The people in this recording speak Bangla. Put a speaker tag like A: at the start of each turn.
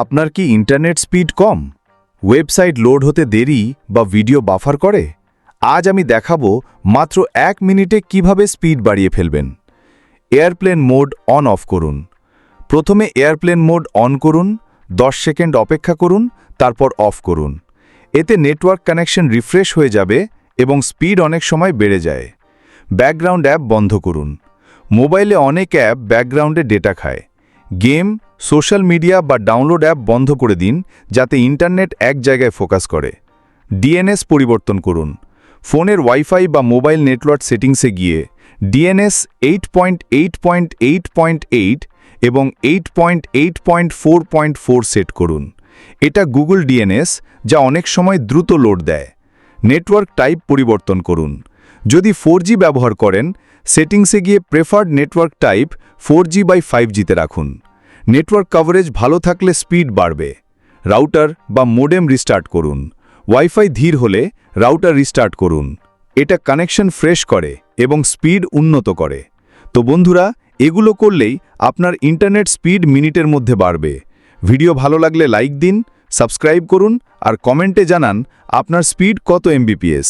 A: আপনার কি ইন্টারনেট স্পিড কম? ওয়েবসাইট লোড হতে দেরি বা ভিডিও বাফার করে? আজ আমি দেখাবো মাত্র এক মিনিটে কীভাবে স্পিড বাড়িয়ে ফেলবেন। এয়ারপ্লেন মোড অন অফ করুন। প্রথমে এয়ারপ্লেন মোড অন করুন 10 সেকেন্ড অপেক্ষা করুন, তারপর অফ করুন। এতে নেটওয়ার্ক কানেকশন রিফ্রেশ হয়ে যাবে এবং স্পিড অনেক সময় বেড়ে যায়। ব্যাকগ্রাউন্ড অ্যাপ বন্ধ করুন। মোবাইলে অনেক অ্যাপ ব্যাকগ্রাউন্ডে ডেটা খায়। গেম, সোশ্যাল মিডিয়া বা ডাউনলোড অ্যাপ বন্ধ করে দিন যাতে ইন্টারনেট এক জায়গায় ফোকাস করে। ডিএনএস পরিবর্তন করুন। ফোনের ওয়াইফাই বা মোবাইল নেটওয়ার্ক সেটিংসে গিয়ে DNS eight point eight point eight point eight এবং eight point eight point four point four set করুন। এটা গুগল ডিএনএস যা অনেক সময় দ্রুত লোড দেয়। নেটওয়ার্ক টাইপ পরিবর্তন করুন। যদি ফোর ব্যবহার করেন, সেটিংসে গিয়ে preferred network type four G by five জিতে রাখুন। নেটওয়ার্ক কভারেজ ভালো থাকলে স্পিড বাড়বে। রাউটার বা মোডেম রিস্টার্ট করুন। ওয়াইফাই ধীর হলে রাউটার রিস্টার্ট করুন। এটা কানেকশন ফ্রেশ করে এবং স্পিড উন্নত করে। তো বন্ধুরা, এগুলো করলেই আপনার ইন্টারনেট স্পিড মিনিটের মধ্যে বাড়বে। ভিডিও ভালো লাগলে লাইক দিন সাবস্ক্রাইব করুন আর কমেন্টে জানান আপনার স্পিড কত এমবিপিএস